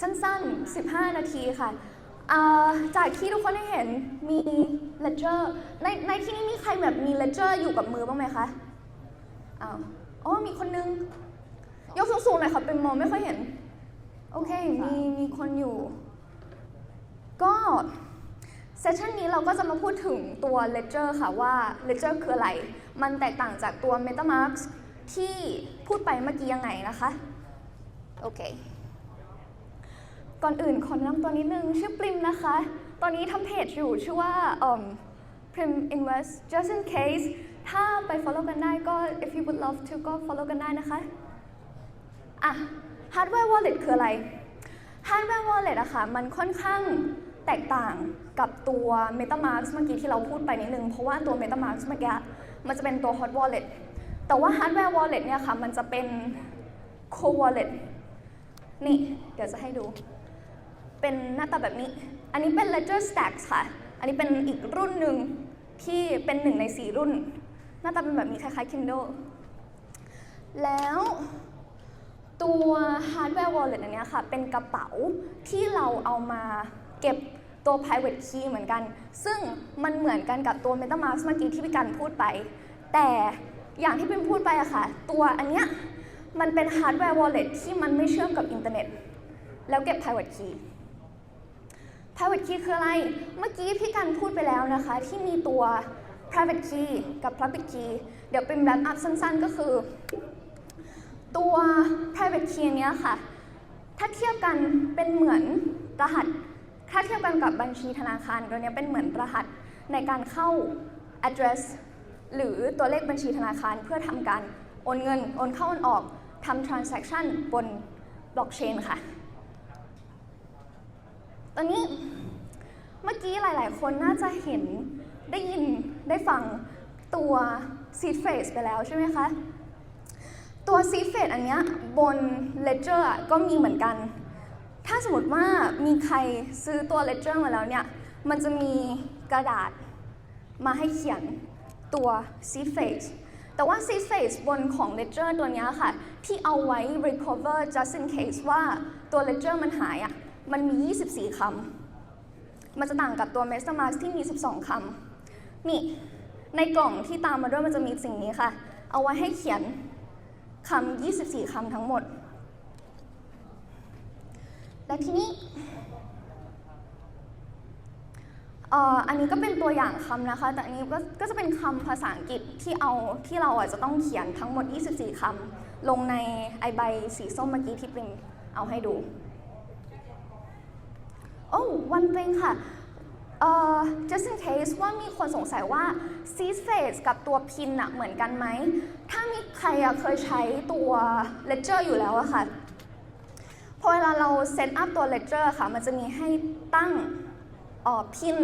สั้นๆ 15 นาทีค่ะจากที่ทุกคนได้เห็นมี ledger ในในที่นี้มีใครแบบมี ledger อยู่กับมือบ้างไหมคะอ้าวอ๋อมีคนนึง ยกสูงๆหน่อยค่ะเป็นมองไม่ค่อยเห็น โอเค มีมีคนอยู่ ก็เซสชันนี้เราก็จะมาพูดถึงตัว ledger ค่ะว่า ledger คืออะไร มันแตกต่างจากตัว metamask ที่พูดไปเมื่อกี้ยังไงนะคะ โอเค ก่อนอื่นขอแนะนำตัวนิดนึง ชื่อปริมนะคะ ตอนนี้ทำเพจอยู่ชื่อว่าเอิ่ม Prim Invest just in case ถ้าไป follow กันได้ก็ if you would love to ก็ follow กันได้นะคะอะ hardware wallet คืออะไร hardware wallet อะค่ะ มันค่อนข้างแตกต่างกับตัว metamask เมื่อกี้ที่เราพูดไปนิดนึง เพราะว่าตัว metamask เมื่อกี้มันจะเป็นตัว hot wallet แต่ว่า hardware wallet เนี่ยค่ะ มันจะเป็น cold wallet นี่ เดี๋ยวจะให้ดู เป็นหน้าตาแบบนี้ อันนี้เป็น ledger stacks ค่ะ อันนี้เป็นอีกรุ่นหนึ่งที่เป็นหนึ่งในสี่รุ่น หน้าตาเป็นแบบนี้คล้ายๆ Kindle แล้วตัว hardware wallet อันนี้ค่ะ เป็นกระเป๋าที่เราเอามาเก็บตัว private key เหมือนกัน ซึ่งมันเหมือนกันกับตัว metamask เมื่อกี้ที่พี่กันพูดไป แต่อย่างที่พิมพูดไปอะค่ะ ตัวอันเนี้ยมันเป็น hardware wallet ที่มันไม่เชื่อมกับอินเทอร์เน็ต แล้วเก็บ private key private key คืออะไร เมื่อกี้พี่กันพูดไปแล้วนะคะ ที่มีตัว private key กับ public key เดี๋ยวเป็น wrap up สั้นๆ ก็คือ ตัว private key เนี้ยค่ะ ถ้าเทียบกันเป็นเหมือนรหัส ถ้าเทียบกันกับบัญชีธนาคารตัวเนี้ยเป็นเหมือนรหัสในการเข้า address หรือตัวเลขบัญชีธนาคารเพื่อทำการโอนเงิน โอนเข้าโอนออกทำ transaction บน blockchain ค่ะ ตอนนี้เมื่อกี้หลาย ๆ คนน่าจะเห็นได้ยินได้ฟังตัว seed phrase ไปแล้วใช่ไหมคะ ตัว seed phrase อันเนี้ยบน ledger อะก็มีเหมือนกัน ถ้าสมมติว่ามีใครซื้อตัว ledger มาแล้วเนี่ย มันจะมีกระดาษมาให้เขียนตัว seed phrase แต่ว่า seed phrase บนของ ledger ตัวเนี้ยค่ะ ที่เอาไว้ recover just in case ว่าตัว ledger มันหายอะ มันมี 24คำมันจะต่างกับตัว MasterMask ที่มี 12คำนี่ ในกล่องที่ตามมาด้วยมันจะมีสิ่งนี้ค่ะ เอาไว้ให้เขียนคำ24คำทั้งหมด และทีนี้ออันนี้ก็เป็นตัวอย่างคำนะคะ แต่อันนี้ก็จะเป็นคำภาษาอังกฤษที่เอาที่เราอะจะต้องเขียนทั้งหมด 24คำลงในไอใบสีส้มเมื่อกี้ที่ปริมเอาให้ดู โอ้วันเงค่ะเอ่อ just in case ว่ามีคนสงสัยว่า seed phrase กับตัว pin อะเหมือนกันไหม ถ้ามีใครอะเคยใช้ตัว ledger อยู่แล้วอะค่ะ พอเวลาเราเซตอัพตัว ledger ค่ะ มันจะมีให้ตั้งเอ่อ pin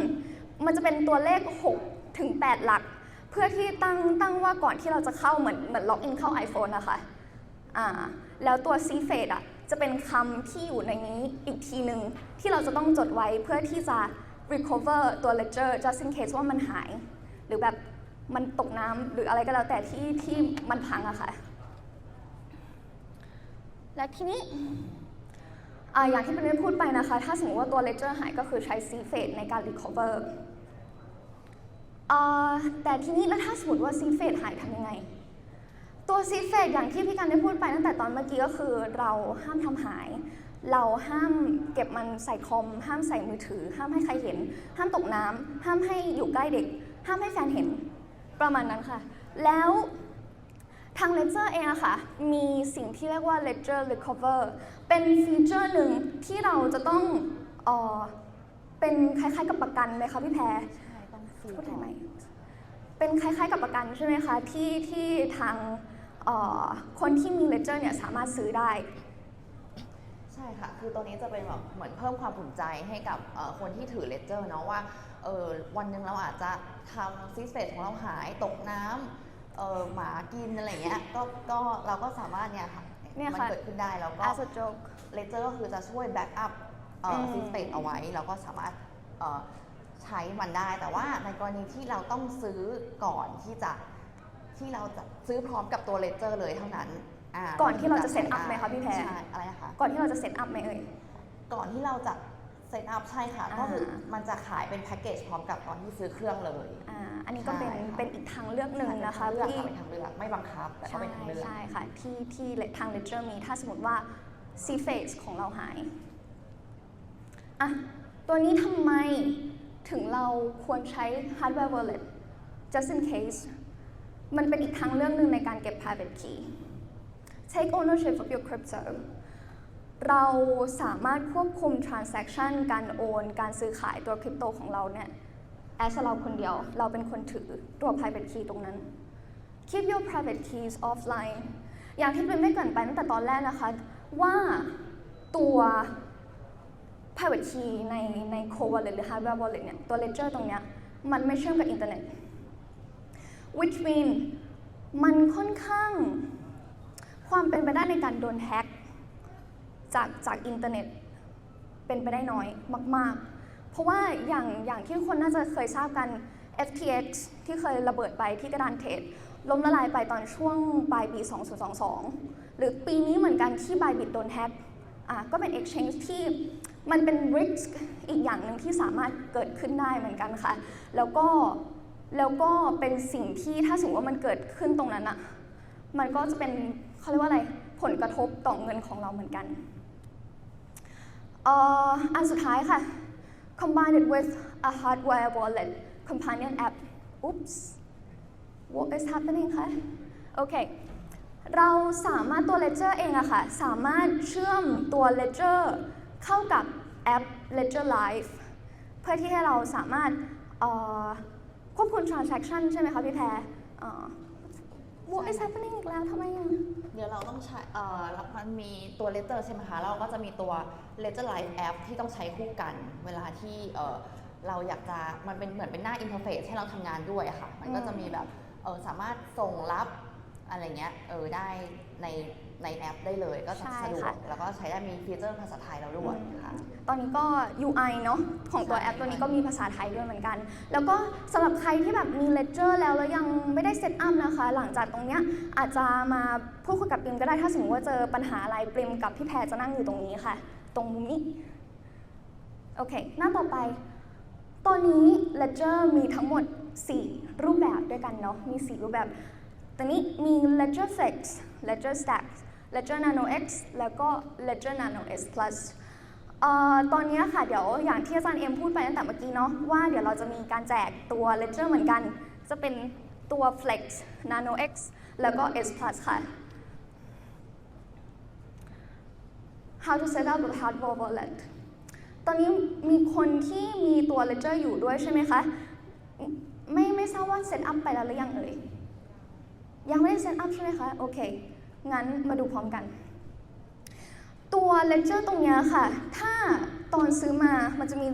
มันจะเป็นตัวเลข 6 ถึง 8 หลัก เพื่อที่ตั้งตั้งว่าก่อนที่เราจะเข้าเหมือนเหมือนล็อกอินเข้า iPhone นะคะอ่าแล้วตัว c f a d e อะ จะเป็นคำที่อยู่ในนี้อีกทีหนึ่งที่เราจะต้องจดไว้เพื่อที่จะ recover ตัว ledger just in case ว่ามันหาย หรือแบบมันตกน้ำหรืออะไรก็แล้วแต่ที่ที่มันพังอะค่ะ และทีนี้ออย่างที่เป็นได้พูดไปนะคะ ถ้าสมมติว่าตัว ledger หายก็คือใช้ c f a d e ในการ recover อ่าแต่ทีนี้แล้วถ้าสมมติว่า c f a d e หายทำยังไง ตัว c f a d e อย่างที่พี่กันได้พูดไปตั้งแต่ตอนเมื่อกี้ก็คือเราห้ามทำหาย เราห้ามเก็บมันใส่คอม ห้ามใส่มือถือ ห้ามให้ใครเห็น ห้ามตกน้ำห้ามให้อยู่ใกล้เด็ก ห้ามให้แฟนเห็นประมาณนั้นค่ะ แล้วทาง Ledger เองอะค่ะ มีสิ่งที่เรียกว่า Ledger Recover เป็นฟีเจอร์หนึ่งที่เราจะต้องเออเป็นคล้ายๆกับประกันไหมคะพี่แพรใช่ ต้องซื้อพูดก่ได้อนไหมเป็นคล้ายๆกับประกันใช่ไหมคะ ที่ที่ทางเอ่อ คนที่มี Ledger เนี่ยสามารถซื้อได้ ใช่ค่ะ คือตัวนี้จะเป็นแบบเหมือนเพิ่มความภูมิใจให้กับเอ่อคนที่ถือเลเจอร์เนาะว่าเออวันหนึ่งเราอาจจะทำซีสเฟสของเราหายตกน้ำเออหมากินอะไรเงี้ยก็ก็เราก็สามารถเนี่ยค่ะเนี่ยมัค่ะเกิดขึ้นได้แล้วก็ as a joke เลเจอร์ก็คือจะช่วยแบ็กอัพอืมซีสเฟสเอาไว้เราก็สามารถเอ่อใช้มันได้ แต่ว่าในกรณีที่เราต้องซื้อก่อนที่จะ ที่เราจะซื้อพร้อมกับตัวเลเจอร์เลยเท่านั้นาก่อนที่เราจะเซตอัพไหมคะพี่แพรใช่อะไรนะคะก่อนที่เราจะเซตอัพไหมเอ่ยก่อนที่เราจะเซตอัพใช่ค่ะอ่าก็คือมันจะขายเป็นแพ็กเกจพร้อมกับตอนที่ซื้อเครื่องเลยอ่าอันนี้ก็เป็นใช่ค่ะเป็นอีกทางเลือกหนึ่งนะคะเลือกที่ค่ะเป็นทางเลือกไม่บังคับแต่ก็ใช่เป็นทางเลือกใช่ค่ะที่ที่ทาง Ledger มีถ้าสมมติว่า C phase ของเราหายอะตัวนี้ทำไมถึงเราควรใช้ hardware wallet just in case มันเป็นอีกทางเลือกหนึ่งในการเก็บ private key take ownership of your crypto เราสามารถควบคุม transaction การโอน การซื้อขายตัวคริปโตของเราเนี่ย as เราคนเดียว เราเป็นคนถือตัว private key ตรงนั้น keep your private keys offline อย่างที่เป็นได้เกินไปตั้งแต่ตอนแรกนะคะ ว่าตัว private key ในใน core wallet หรือ hardware wallet เนี่ย ตัว ledger ตรงเนี้ย มันไม่เชื่อมกับอินเทอร์เน็ต which mean มันค่อนข้าง ความเป็นไปได้ในการโดนแฮ็กจากจากอินเทอร์เน็ตเป็นไปได้น้อยมาก ๆ เพราะว่าอย่างอย่างที่คนน่าจะเคยทราบกัน FTX ที่เคยระเบิดไปที่กระดานเทรดล้มละลายไปตอนช่วงปลายปี 2022 หรือปีนี้เหมือนกันที่ Bybit โดนแฮ็กอะก็เป็น exchange ที่มันเป็น risk อีกอย่างหนึ่งที่สามารถเกิดขึ้นได้เหมือนกันค่ะ แล้วก็ แล้วก็เป็นสิ่งที่ถ้าสมมติว่ามันเกิดขึ้นตรงนั้นอะมันก็จะเป็นเขาเรียกว่าอะไรผลกระทบต่อเงินของเราเหมือนกันอันสุดท้ายค่ะ combine it with a hardware wallet companion app oops what is happening คะโอเคเราสามารถตัว Ledger เองอะค่ะ สามารถเชื่อมตัว Ledger เข้ากับแอป Ledger Live เพื่อที่ให้เราสามารถ ควบคุม transaction ใช่ไหมคะพี่แพรอ่อ what is happening อีกแล้วทำไมอะเดี๋ยวเราต้องใช้เอ่อมันมีตัว Letter ใช่ไหมคะแล้วเราก็จะมีตัว Letter Live App ที่ต้องใช้คู่กัน เวลาที่เอ่อเราอยากจะมันเป็นเหมือนเป็นหน้าอินเทอร์เฟซให้เราทำงานด้วยอะค่ะ มันก็จะมีแบบเออสามารถส่งรับอะไรเงี้ยเออได้ใน ในแอปได้เลย ก็จะใช่สะดวค่ะกแล้วก็ใช้ได้มีฟีเจอร์ภาษาไทยเราด้วยค่ะ ตอนนี้ก็ UI เนาะของตัวใช่แอปตัวนี้ก็มีภาษาไทยด้วยเหมือนกัน แล้วก็สำหรับใครที่แบบมี Ledger แล้วแล้วยังไม่ได้เซตอัพนะคะ หลังจากตรงเนี้ยอาจจะมาพูดคุยกับปริมก็ได้ถ้าสมมติว่าเจอปัญหาอะไรปริมกับพี่แพรจะนั่งอยู่ตรงนี้ค่ะ ตรงมุมนี้โอเค หน้าต่อไปตอนนี้ Ledger มีทั้งหมด 4 รูปแบบด้วยกันเนาะ มี 4 รูปแบบตอนนี้มี Ledger Flex Ledger Stack Ledger Nano X แล้วก็ Ledger Nano S Plus ออตอนนี้ค่ะเดี๋ยวอย่างที่อาจารย์เอ็มพูดไปตั้งแต่เมื่อกี้เนาะว่าเดี๋ยวเราจะมีการแจกตัว Ledger เหมือนกัน จะเป็นตัว Flex Nano X แล้วก็ S Plus ค่ะ How to set up a hardware wallet ตอนนี้มีคนที่มีตัว Ledger อยู่ด้วยใช่ไหมคะ ไม่ไม่ทราบว่าเซตอัพไปแล้วหรือยังเอ่ย ยังไม่ได้เซตอัพใช่ไหมคะ โอเค งั้นมาดูพร้อมกัน ตัว Ledger ตรงนี้ค่ะ ถ้าตอนซื้อมามันจะมี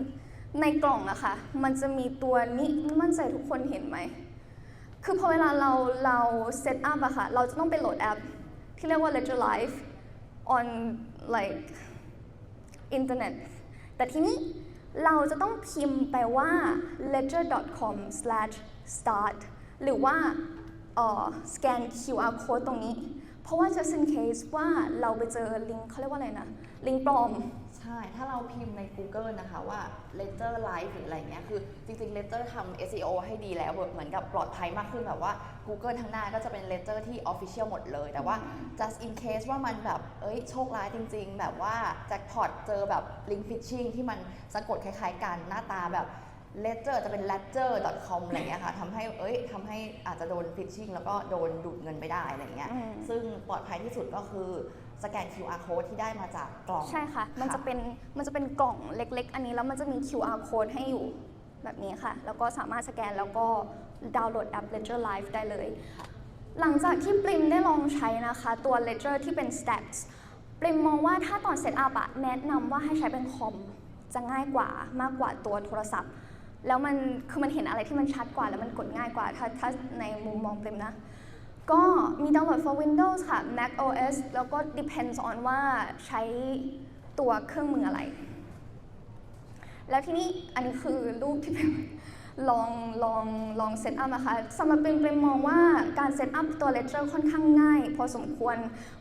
ในกล่องอะค่ะ มันจะมีตัวนี้มั่นใจทุกคนเห็นไหม คือพอเวลาเราเราเซตอัพอะค่ะ เราจะต้องไปโหลดแอป ที่เรียกว่า Ledger Live on like internet แต่ทีนี้เราจะต้องพิมพ์ไปว่า ledger.com/start หรือว่าเอ่อ scan QR code ตรงนี้ ราะว่า just in case ว่าเราไปเจอลิงก์เขาเรียกว่าอะไรนะ ลิงก์ปลอม ใช่ ถ้าเราพิมพ์ใน Google นะคะว่า Letter Live หรืออะไรเงี้ย คือจริงๆ Letter ทำ SEO ให้ดีแล้วเหมือนกับปลอดภัยมากขึ้นแบบว่า Google ทั้งหน้าก็จะเป็น Letter ที่ Official หมดเลย แต่ว่า just in case ว่ามันแบบ เอ้ย โชคร้ายจริง ๆ แบบว่าแจ็คพอตเจอแบบ link phishing ที่มันสะกดคล้ายๆกันหน้าตาแบบ ledger จะเป็น ledger.com อะไรเงี้ยค่ะทำให้เอ้ยทำให้อาจจะโดน phishing แล้วก็โดนดูดเงินไปได้อะไรเงี้ยอืมซึ่งปลอดภัยที่สุดก็คือสแกน QR code ที่ได้มาจากกล่อง ใช่ค่ะ มันจะเป็นมันจะเป็นกล่องเล็ก ๆ อันนี้แล้วมันจะมี QR code ให้อยู่แบบนี้ค่ะ แล้วก็สามารถสแกนแล้วก็ดาวน์โหลดแอป Ledger Live ได้เลย หลังจากที่ปริมได้ลองใช้นะคะ ตัว Ledger ที่เป็น Stacks ปริมมองว่าถ้าตอนเซตอัพอะแนะนำว่าให้ใช้เป็นคอมจะง่ายกว่ามากกว่าตัวโทรศัพท์ แล้วมันคือมันเห็นอะไรที่มันชัดกว่าแล้วมันกดง่ายกว่า ถ้าถ้าในมุมมองปริมนะ ก็มีดาวน์โหลด for Windows ค่ะ Mac OS แล้วก็ depends on ว่าใช้ตัวเครื่องมืออะไร แล้วที่นี้อันนี้คือรูปที่เป็นลองลองลองเซตอัพนะคะสำหรับเป็นเป็นมองว่าการเซตอัพตัว Ledger ค่อนข้างง่าย พอสมควร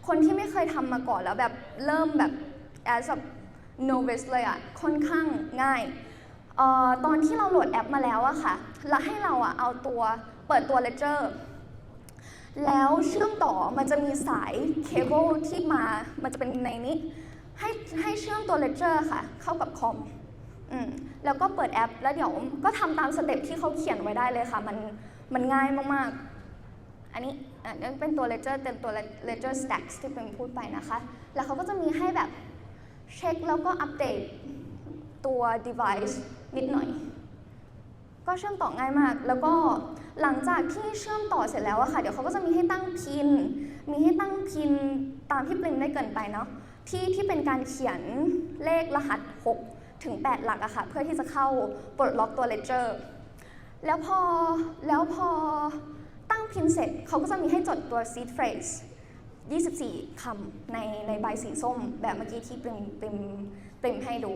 คนที่ไม่เคยทำมาก่อนแล้วแบบเริ่มแบบ as แบบ novice เลยอะค่อนข้างง่าย ออตอนที่เราโหลดแอปมาแล้วอะค่ะแล้วให้เราอะเอาตัวเปิดตัว Ledger แล้วเชื่อมต่อมันจะมีสายเคเบิลที่มา มันจะเป็นในนี้ ให้ให้เชื่อมตัว Ledger ค่ะ เข้ากับคอมอืมแล้วก็เปิดแอป แล้วเดี๋ยวก็ทำตามสเต็ปที่เขาเขียนไว้ได้เลยค่ะ มันมันง่ายมากๆ อันนี้อันนี้เป็นตัว Ledger เต็มตัว Ledger Stacks ที่เป็นพูดไปนะคะ แล้วเขาก็จะมีให้แบบเช็คแล้วก็อัปเดต ตัว device นิดหน่อย ก็เชื่อมต่อง่ายมาก แล้วก็หลังจากที่เชื่อมต่อเสร็จแล้วอะค่ะ เดี๋ยวเขาก็จะมีให้ตั้งพิน มีให้ตั้งพินตามที่ปริมได้เกินไปเนาะ ที่ที่เป็นการเขียนเลขรหัส 6 ถึง 8 หลักอะค่ะ เพื่อที่จะเข้าปลดล็อกตัว Ledger แล้วพอ แล้วพอตั้งพินเสร็จเขาก็จะมีให้จดตัว seed phrase 24 คำในในใบสีส้มแบบเมื่อกี้ที่ปริมปริมปริมให้ดู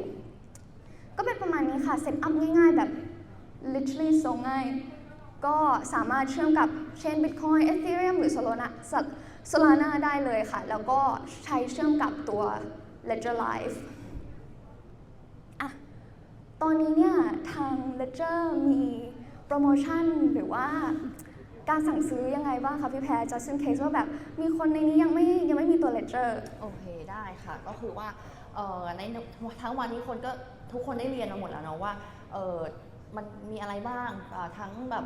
ก็เป็นประมาณนี้ค่ะเซตอัพง่ายๆ แบบ literally so ง่ายก็สามารถเชื่อมกับเชน Bitcoin Ethereum หรือ Solana Solana ได้เลยค่ะ แล้วก็ใช้เชื่อมกับตัว Ledger Live อะ ตอนนี้เนี่ยทาง Ledger มีโปรโมชั่นหรือว่าการสั่งซื้อยังไงบ้างคะพี่แพร just in case ว่าแบบมีคนในนี้ยังไม่ยังไม่มีตัว Ledger โอเค ได้ค่ะ ก็คือว่าเอ่อในทั้งวันนี้คนก็ ทุกคนได้เรียนมาหมดแล้วเนาะว่าเออมันมีอะไรบ้างอ่าทั้งแบบ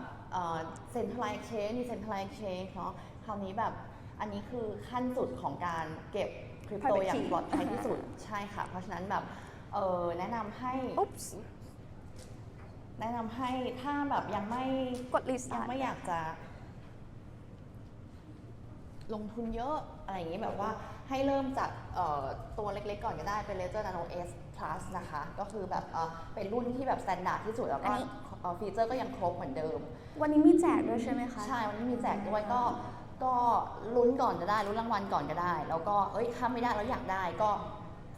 เซ็นทรัล exchange มีเซ็นทรัล exchange เนาะคราวนี้แบบอันนี้คือขั้นสุดของการเก็บคริปโต Private อย่าง key ปลอดภัยที่สุดใช่ค่ะ เพราะฉะนั้นแบบเออแนะนำให้อุ๊ปส์แนะนำให้ถ้าแบบยังไม่กด list ยังไม่อยากจะ ลงทุนเยอะอะไรอย่างนี้แบบว่าให้เริ่มจากเอ่อตัวเล็กๆก่อนก็ได้เป็น Ledger Nano S Plus นะคะ ก็คือแบบเอ่อเป็นรุ่นที่แบบสแตนดาร์ดที่สุดแล้วก็อันนี้ เอ่อฟีเจอร์ก็ยังครบเหมือนเดิม วันนี้มีแจกด้วยใช่ไหมคะ ใช่วันนี้มีแจกด้วยก็ก็ลุ้นก่อนก็ได้ลุ้นรางวัลก่อนก็ได้ แล้วก็เอ้ยถ้าไม่ได้แล้วอยากได้ก็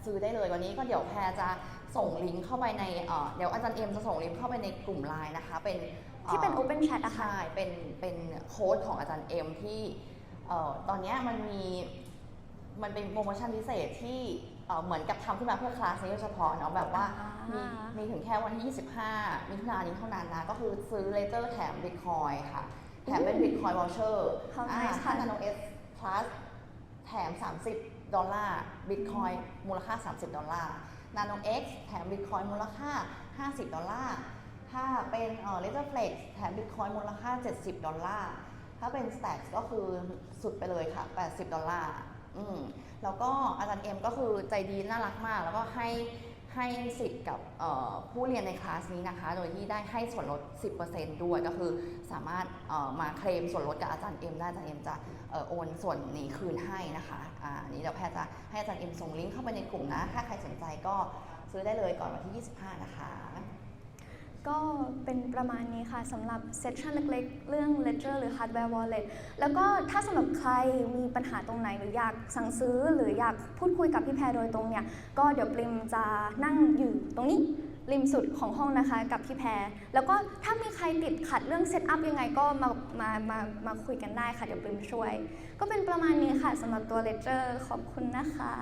ซื้อได้เลยวันนี้ก็เดี๋ยวแพรจะส่งลิงก์เข้าไปในเอ่อเดี๋ยวอาจารย์เอ็มจะส่งลิงก์เข้าไปในกลุ่มไลน์นะคะ เป็นอ่อที่เป็น open chat อะค่ะ ใช่เป็นเป็นโค้ดของอาจารย์เอ็มที่เอ่อตอนเนี้ยมันมีมันเป็นโปรโมชั่นพิเศษที่ เอ่อเหมือนกับทำขึ้นมาเพื่อคลาสนี้โดยเฉพาะเนาะแบบว่ามีอ่ามีมีถึงแค่วันที่ 25 มิถุนายนนี้เท่านั้นนะ ก็คือซื้อเลเจอร์แถมบิตคอยค่ะ แถมเป็นบิตคอยวอลเชอร์ How nice ถ้าค่ะนาโนเอสพลัสแถม 30 ดอลลาร์บิตคอยมูลค่า 30 ดอลลาร์นาโนเอ็กแถมบิตคอยมูลค่า 50 ดอลลาร์ถ้าเป็นเอ่อเลเจอร์เฟล็กแถมบิตคอยมูลค่า 70 ดอลลาร์ถ้าเป็น Stacks ก็คือสุดไปเลยค่ะ 80 ดอลลาร์ อืมแล้วก็อาจารย์เอ็มก็คือใจดีน่ารักมาก แล้วก็ให้ให้สิทธิ์กับผู้เรียนในคลาสนี้นะคะ โดยที่ได้ให้ส่วนลด 10%ด้วย ก็คือสามารถมาเคลมส่วนลดกับอาจารย์เอ็มได้ อาจารย์เอ็มจะออโอนส่วนนี้คืนให้นะคะอันนี้เดี๋ยวแพทย์จะให้อาจารย์เอ็มส่งลิงก์เข้าไปในกลุ่มนะ ถ้าใครสนใจก็ซื้อได้เลยก่อนวันที่ 25 นะคะ ก็เป็นประมาณนี้ค่ะสำหรับเซสชันเล็กๆ เรื่อง Ledger หรือ Hardware Wallet แล้วก็ถ้าสำหรับใครมีปัญหาตรงไหนหรืออยากสั่งซื้อหรืออยากพูดคุยกับพี่แพรโดยตรงเนี่ย ก็เดี๋ยวปริมจะนั่งอยู่ตรงนี้ริมสุดของห้องนะคะกับพี่แพร แล้วก็ถ้ามีใครติดขัดเรื่องเซตอัพยังไงก็มามามามาคุยกันได้ค่ะ เดี๋ยวปริมช่วย ก็เป็นประมาณนี้ค่ะสำหรับตัว Ledger ขอบคุณนะคะ